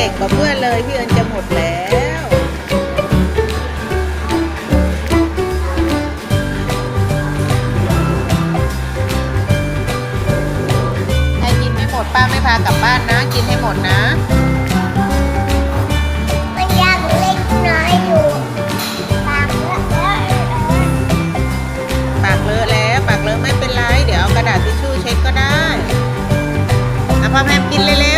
เก่งกว่าเพื่อนเลยพี่เอิญจะหมดแล้วให้กินไม่หมดป้าไม่พากลับบ้านนะ กินให้หมดนะมันยากเล็กน้อยอยู่ปากเลอะปากเลอะแล้วปากเลอะไม่เป็นไร เดี๋ยวกระดาษทิชชู่เช็ดก็ได้เอาพ่อแม่กินเร็ว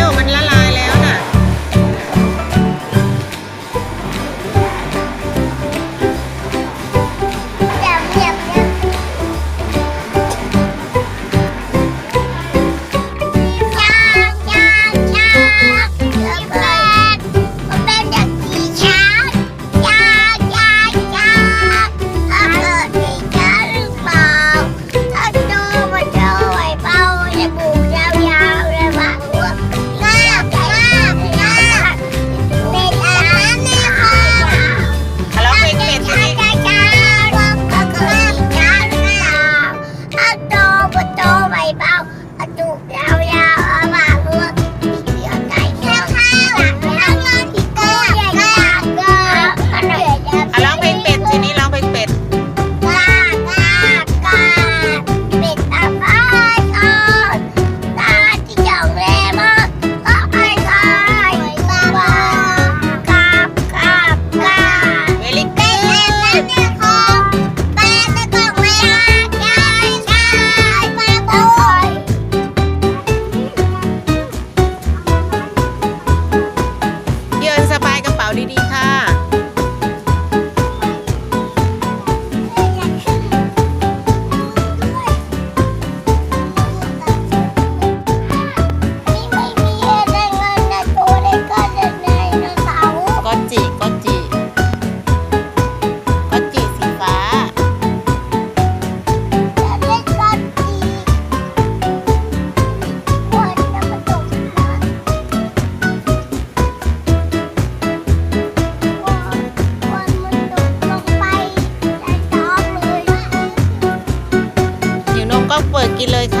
เปิดกินเลยค่ะ